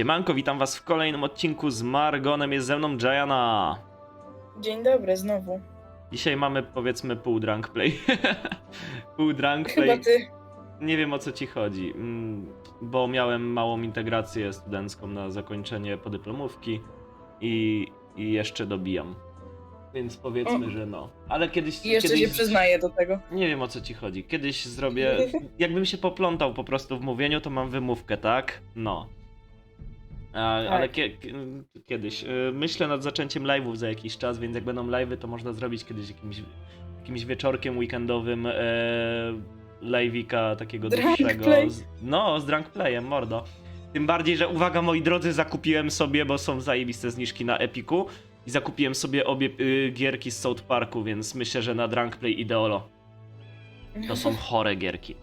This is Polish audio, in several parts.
Siemanko, witam was w kolejnym odcinku z Margonem, jest ze mną Jayana. Dzień dobry znowu. Dzisiaj mamy powiedzmy pół drunk play. pół drunk Chyba play. ty. Nie wiem o co ci chodzi, mm, bo miałem małą integrację studencką na zakończenie podyplomówki i, i jeszcze dobijam. Więc powiedzmy, O. że no. Ale kiedyś. I jeszcze kiedyś... się przyznaję do tego. Nie wiem o co ci chodzi. Kiedyś zrobię. Jakbym się poplątał po prostu w mówieniu, to mam wymówkę, tak? No. A, Tak. Ale kie, kie- kiedyś. Y, Myślę nad zaczęciem live'ów za jakiś czas, więc jak będą live'y, to można zrobić kiedyś jakimś, jakimś wieczorkiem weekendowym e, live'ika takiego Drunk dłuższego. play. No, z drunk playem, mordo. Tym bardziej, że uwaga moi drodzy, zakupiłem sobie, bo są zajebiste zniżki na Epiku i zakupiłem sobie obie y, gierki z South Parku, więc myślę, że na drunk play ideolo. To są chore gierki.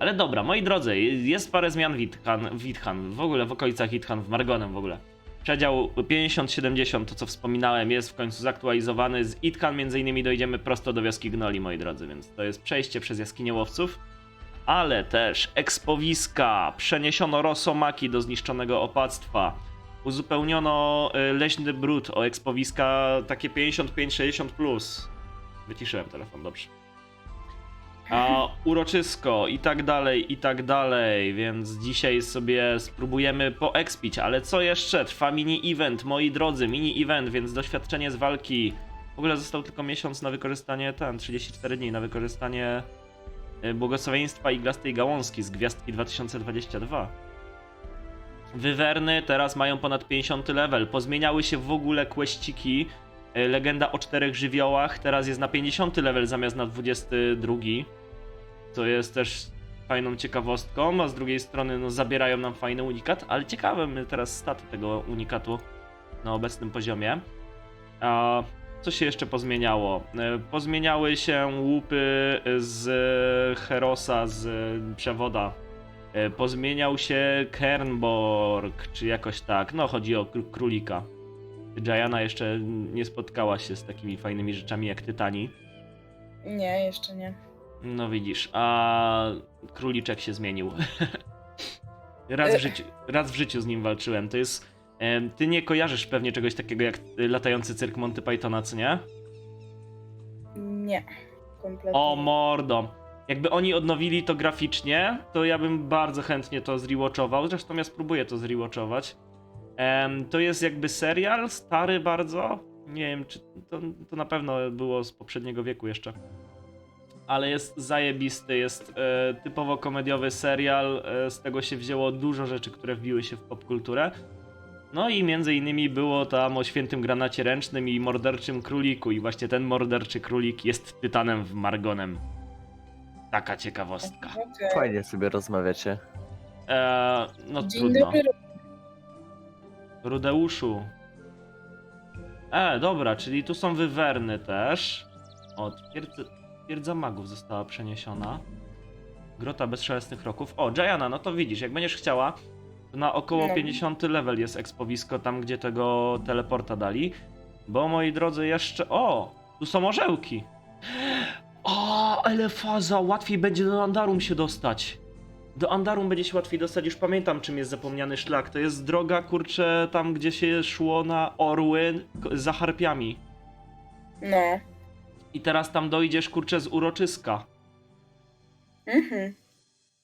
Ale dobra, moi drodzy, jest parę zmian w Ithan, w w ogóle w okolicach Ithan, w Margonem w ogóle. Przedział 50-70, to co wspominałem, jest w końcu zaktualizowany. Z Ithan między innymi dojdziemy prosto do wioski Gnoli, moi drodzy, więc to jest przejście przez jaskinię łowców. Ale też ekspowiska, przeniesiono rosomaki do zniszczonego opactwa. Uzupełniono y, leśny brud o ekspowiska takie 55-60+. Plus. Wyciszyłem telefon, dobrze a uroczysko i tak dalej, i tak dalej, więc dzisiaj sobie spróbujemy poekspić, ale co jeszcze? Trwa mini-event, moi drodzy, mini-event, więc doświadczenie z walki. W ogóle został tylko miesiąc na wykorzystanie, ten, 34 dni na wykorzystanie y, błogosławieństwa iglastej gałązki z Gwiazdki 2022. Wywerny teraz mają ponad 50 level, pozmieniały się w ogóle kłeściki, y, Legenda o czterech żywiołach teraz jest na 50 level zamiast na 22. To jest też fajną ciekawostką, a z drugiej strony no, zabierają nam fajny unikat, ale ciekawe my teraz staty tego unikatu na obecnym poziomie. A co się jeszcze pozmieniało? E, Pozmieniały się łupy z Herosa, z przewoda. E, Pozmieniał się Kernborg, czy jakoś tak. No, chodzi o kró- królika. Jayana jeszcze nie spotkała się z takimi fajnymi rzeczami jak Tytani. Nie, jeszcze nie. No widzisz, a króliczek się zmienił. raz, w Ech. życiu, raz w życiu z nim walczyłem. To jest. Ty nie kojarzysz pewnie czegoś takiego jak latający cyrk Monty Pythona, co nie? Nie. Kompletnie. O mordo! Jakby oni odnowili to graficznie, to ja bym bardzo chętnie to zrewatchował. Zresztą ja spróbuję to zrewatchować. To jest jakby serial, stary bardzo. Nie wiem, czy to, to na pewno było z poprzedniego wieku jeszcze. Ale jest zajebisty, jest e, typowo komediowy serial. E, z tego się wzięło dużo rzeczy, które wbiły się w popkulturę. No i między innymi było tam o świętym granacie ręcznym i morderczym króliku. I właśnie ten morderczy królik jest tytanem w Margonem. Taka ciekawostka. Okej. Fajnie sobie rozmawiacie. Eee, no Dzień trudno. dobry. Rudeuszu. E, dobra, czyli tu są wywerny też. O, twierdza, twierdza magów została przeniesiona. Grota bezszelestnych roków. O, Jayana, no to widzisz, jak będziesz chciała, to na około No. 50 level jest ekspowisko, tam gdzie tego teleporta dali. Bo moi drodzy, jeszcze. O! Tu są orzełki. O, ale faza! Łatwiej będzie do Andarum się dostać. Do Andarum będzie się łatwiej dostać, już pamiętam czym jest zapomniany szlak. To jest droga, kurczę, tam gdzie się szło na orły za harpiami. No. I teraz tam dojdziesz, kurczę, z uroczyska. Mhm.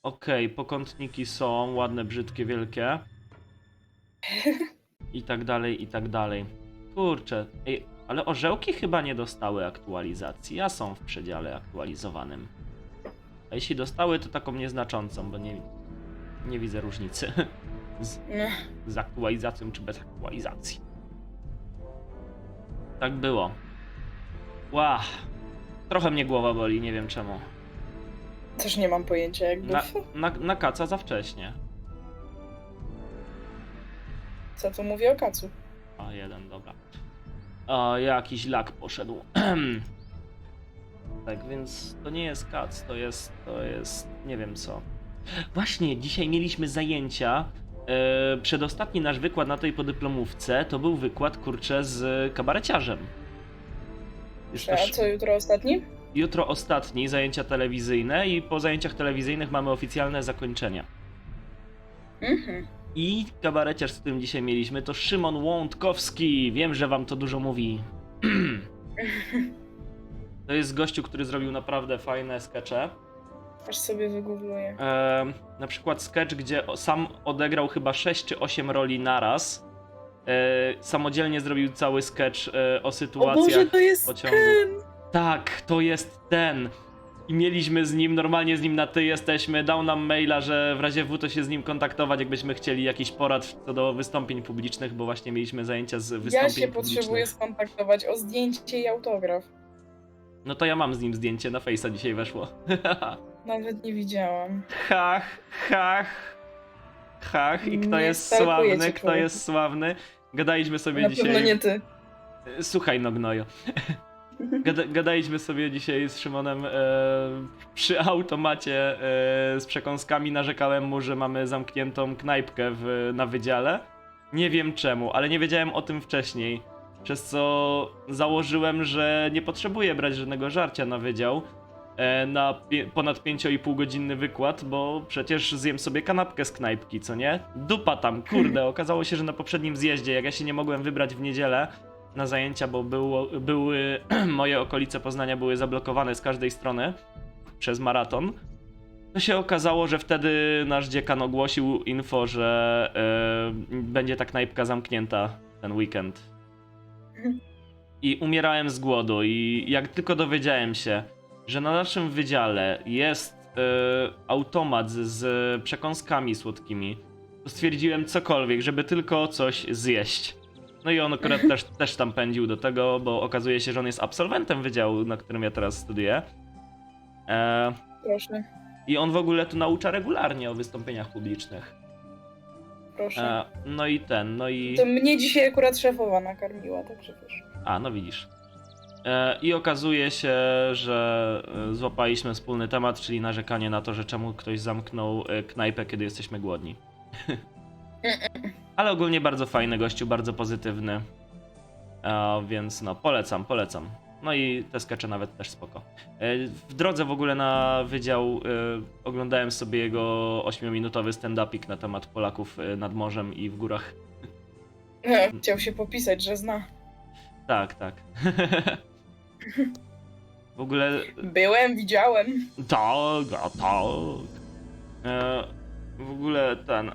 Okej, pokątniki są, ładne, brzydkie, wielkie. I tak dalej, i tak dalej. Kurczę, ej, ale orzełki chyba nie dostały aktualizacji, a są w przedziale aktualizowanym. A jeśli dostały, to taką nieznaczącą, bo nie, nie widzę różnicy z, No. z aktualizacją czy bez aktualizacji. Tak było. Ła, trochę mnie głowa boli, nie wiem czemu. Też nie mam pojęcia jakby. Na, na, na kaca za wcześnie. Co tu mówię o kacu? A, jeden, dobra. A, jakiś lak poszedł. tak, więc to nie jest kac, to jest, to jest, nie wiem co. Właśnie, dzisiaj mieliśmy zajęcia. E, przedostatni nasz wykład na tej podyplomówce to był wykład, kurczę, z kabareciarzem. A też co jutro ostatni? jutro ostatni, zajęcia telewizyjne i po zajęciach telewizyjnych mamy oficjalne zakończenia. Mhm. I kabareciarz, z którym dzisiaj mieliśmy, to Szymon Łądkowski. Wiem, że wam to dużo mówi. To jest gościu, który zrobił naprawdę fajne skecze. Aż sobie wygoogluję. Em, na przykład sketch, gdzie sam odegrał chyba 6 czy 8 roli naraz. E, samodzielnie zrobił cały sketch e, o O sytuacjach. Boże, to jest pociągu. ten! Tak, to jest ten. I mieliśmy z nim, normalnie z nim na ty jesteśmy. Dał nam maila, że w razie W to się z nim kontaktować, jakbyśmy chcieli jakiś porad co do wystąpień publicznych, bo właśnie mieliśmy zajęcia z wystąpień Ja się publicznych. potrzebuję skontaktować o zdjęcie i autograf. No to ja mam z nim zdjęcie, na Face'a dzisiaj weszło. Nawet nie widziałam. Hach, hach, hach. I kto Nie jest sławny, kto człowieku. jest sławny. Gadaliśmy sobie Na dzisiaj... pewno nie ty. Słuchaj, no gnoju. Gada, gadaliśmy sobie dzisiaj z Szymonem e, przy automacie e, z przekąskami. Narzekałem mu, że mamy zamkniętą knajpkę w, na wydziale. Nie wiem czemu, ale nie wiedziałem o tym wcześniej. Przez co założyłem, że nie potrzebuję brać żadnego żarcia na wydział. E, Na pie- ponad 5,5 godzinny wykład, bo przecież zjem sobie kanapkę z knajpki, co nie? Dupa tam, kurde. Okazało się, że na poprzednim zjeździe, jak ja się nie mogłem wybrać w niedzielę, na zajęcia, bo było, były moje okolice Poznania były zablokowane z każdej strony przez maraton. To się okazało, że wtedy nasz dziekan ogłosił info, że e, będzie ta knajpka zamknięta ten weekend. I umierałem z głodu i jak tylko dowiedziałem się, że na naszym wydziale jest e, automat z, z przekąskami słodkimi, to stwierdziłem cokolwiek, żeby tylko coś zjeść. No i on akurat też, też tam pędził do tego, bo okazuje się, że on jest absolwentem wydziału, na którym ja teraz studiuję. E, Proszę, I on w ogóle tu naucza regularnie o wystąpieniach publicznych. proszę. E, no i ten, no i... To mnie dzisiaj akurat szefowa nakarmiła, także wiesz. A, no widzisz. E, I okazuje się, że e, złapaliśmy wspólny temat, czyli narzekanie na to, że czemu ktoś zamknął e, knajpę, kiedy jesteśmy głodni. Ale ogólnie bardzo fajny gościu, bardzo pozytywny. Więc no, polecam, polecam. No i te skecze nawet też spoko. W drodze w ogóle na wydział oglądałem sobie jego 8-minutowy stand-upik na temat Polaków nad morzem i w górach. Chciał się popisać, że zna. Tak, tak. w ogóle Byłem, widziałem. Tak, a tak. E, w ogóle ten.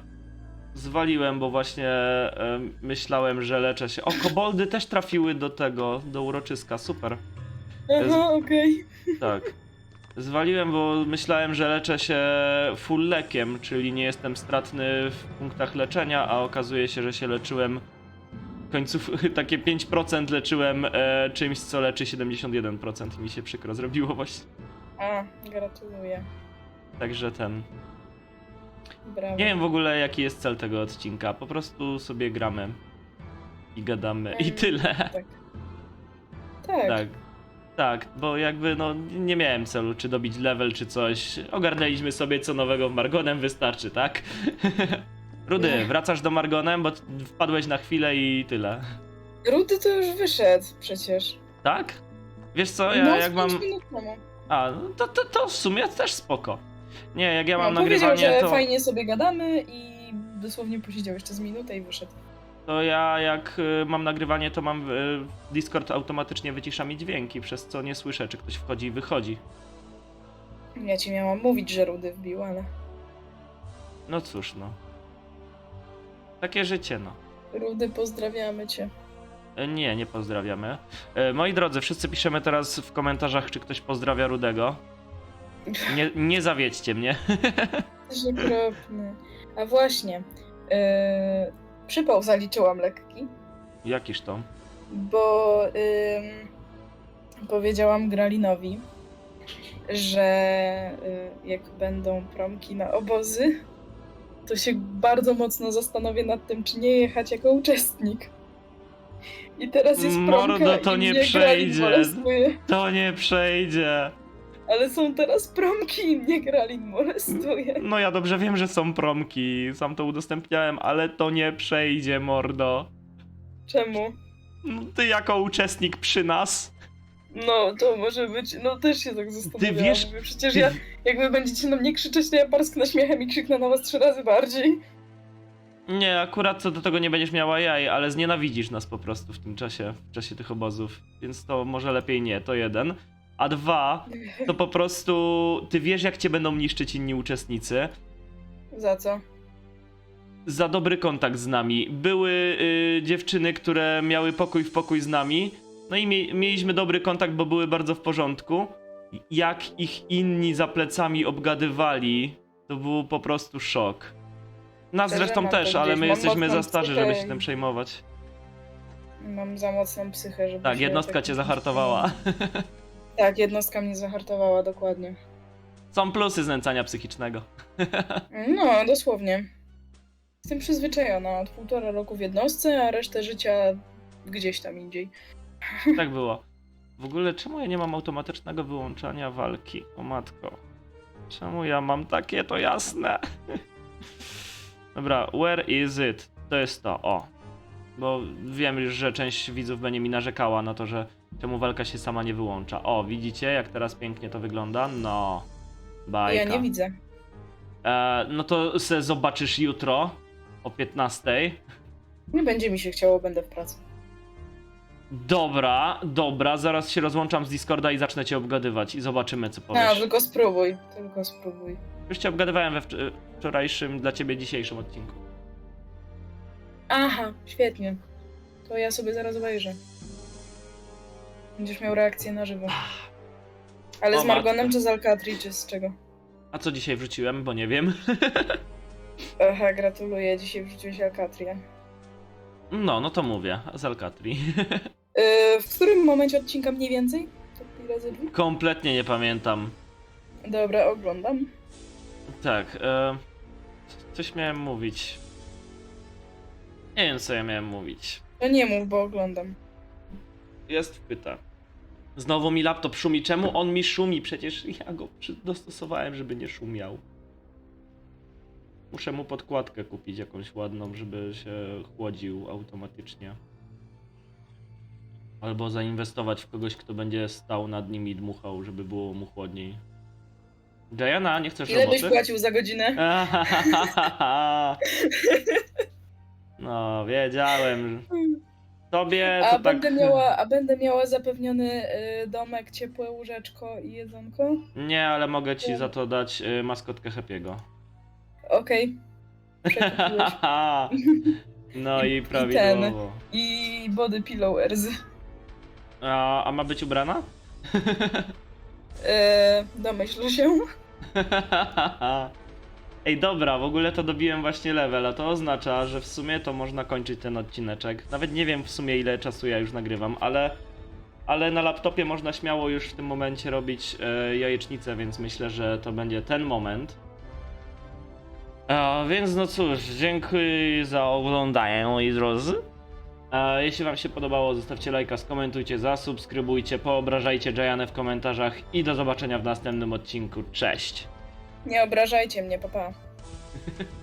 Zwaliłem, bo właśnie e, myślałem, że leczę się. O, koboldy też trafiły do tego, do uroczyska, super. Aha, okej. Tak. Zwaliłem, bo myślałem, że leczę się full lekiem, czyli nie jestem stratny w punktach leczenia, a okazuje się, że się leczyłem. Końców takie 5% leczyłem e, czymś, co leczy 71% i mi się przykro zrobiło właśnie. A, gratuluję. Także ten. Brawo. Nie wiem w ogóle jaki jest cel tego odcinka. Po prostu sobie gramy i gadamy i Mm, tyle. Tak. Tak. Tak. Tak, bo jakby no nie miałem celu, czy dobić level, czy coś. Ogarnęliśmy sobie co nowego w Margonem, wystarczy, tak? Rudy, Nie. wracasz do Margonem, bo wpadłeś na chwilę i tyle. Rudy to już wyszedł przecież. Tak? Wiesz co, ja no, jak mam. minut temu. A, no to, to, to w sumie też spoko. Nie, jak ja mam no, powiedział, nagrywanie, że to. fajnie sobie gadamy i dosłownie posiedział jeszcze z minutę i wyszedł. To ja jak y, mam nagrywanie, to mam y, Discord automatycznie wycisza mi dźwięki, przez co nie słyszę, czy ktoś wchodzi i wychodzi. Ja ci miałam mówić, że Rudy wbił, ale No cóż, no. Takie życie, no. Rudy, pozdrawiamy cię. E, Nie, nie pozdrawiamy. E, Moi drodzy, wszyscy piszemy teraz w komentarzach, czy ktoś pozdrawia Rudego. Nie, nie zawiedźcie mnie. Też okropny. A właśnie, yy, przypał zaliczyłam lekki, Jakiż to? bo ym, powiedziałam Gralinowi, że y, jak będą promki na obozy, to się bardzo mocno zastanowię nad tym, czy nie jechać jako uczestnik. I teraz jest promka Mordo, to i nie mnie Gralin przejdzie. molestuje. To nie przejdzie. Ale są teraz promki i mnie Gralin molestuje. No ja dobrze wiem, że są promki, sam to udostępniałem, ale to nie przejdzie, mordo. Czemu? No, ty jako uczestnik przy nas. No, to może być. No też się tak zastanawiałam. Ty wiesz- Mówię, przecież ty- ja, jak wy będziecie na mnie krzyczeć, to ja parsknę śmiechem i krzyknę na was trzy razy bardziej. Nie, akurat co do tego nie będziesz miała jaj, ale znienawidzisz nas po prostu w tym czasie, w czasie tych obozów. Więc to może lepiej nie, to jeden. A dwa, to po prostu ty wiesz jak cię będą niszczyć inni uczestnicy. Za co? Za dobry kontakt z nami. Były y, dziewczyny, które miały pokój w pokój z nami. No i mie mieliśmy dobry kontakt, bo były bardzo w porządku. Jak ich inni za plecami obgadywali, to był po prostu szok. Nas Szczerze, zresztą mam też, ale my gdzieś, mam jesteśmy za starzy, żeby się tym przejmować. Mam za mocną psychę, żeby Tak, się jednostka tak- cię zahartowała. Tak, jednostka mnie zahartowała, dokładnie. Są plusy znęcania psychicznego. No, dosłownie. Jestem przyzwyczajona od półtora roku w jednostce, a resztę życia gdzieś tam indziej. Tak było. W ogóle czemu ja nie mam automatycznego wyłączania walki? O matko. Czemu ja mam takie to jasne? Dobra, where is it? To jest to, o. Bo wiem, że część widzów będzie mi narzekała na to, że czemu walka się sama nie wyłącza. O, widzicie jak teraz pięknie to wygląda? No. Bajka. Ja nie widzę. E, no to se zobaczysz jutro o 15. Nie będzie mi się chciało, będę w pracy. Dobra, dobra, zaraz się rozłączam z Discorda i zacznę cię obgadywać i zobaczymy co powiesz. tylko spróbuj, tylko spróbuj. Już cię obgadywałem we wcz- wczorajszym dla ciebie dzisiejszym odcinku. Aha, świetnie. To ja sobie zaraz obejrzę. Będziesz miał reakcję na żywo. Ale O z Margonem matko. czy z Alcatri, czy z czego? A co dzisiaj wrzuciłem, bo nie wiem. Aha, gratuluję, dzisiaj wrzuciłeś Alcatrię. No, no to mówię, z Alcatri. Yy, w którym momencie odcinka mniej więcej? To drzwi? Kompletnie nie pamiętam. Dobra, oglądam. Tak, e, coś miałem mówić. Nie wiem co ja miałem mówić. To nie mów, bo oglądam. Jest wpyta. Znowu mi laptop szumi. Czemu on mi szumi? Przecież ja go przy- dostosowałem, żeby nie szumiał. Muszę mu podkładkę kupić jakąś ładną, żeby się chłodził automatycznie. Albo zainwestować w kogoś, kto będzie stał nad nim i dmuchał, żeby było mu chłodniej. Diana, nie chcesz Ile byś roboty? płacił za godzinę? No, wiedziałem. Tobie A to tak... będę, miała, a będę miała zapewniony y, domek, ciepłe łóżeczko i jedzonko? Nie, ale mogę ci za to dać y, maskotkę Happy'ego. Okej. Przekupiłeś. no i prawidłowo. I body pillowers. A, a ma być ubrana? E, domyślę się. Ej, dobra, w ogóle to dobiłem właśnie level, a to oznacza, że w sumie to można kończyć ten odcineczek. Nawet nie wiem w sumie ile czasu ja już nagrywam, ale, ale na laptopie można śmiało już w tym momencie robić e, jajecznicę, więc myślę, że to będzie ten moment. A, więc no cóż, dziękuję za oglądanie moi drodzy. Jeśli wam się podobało, zostawcie lajka, skomentujcie, zasubskrybujcie, poobrażajcie Jajanę w komentarzach i do zobaczenia w następnym odcinku. Cześć! Nie obrażajcie mnie, papa.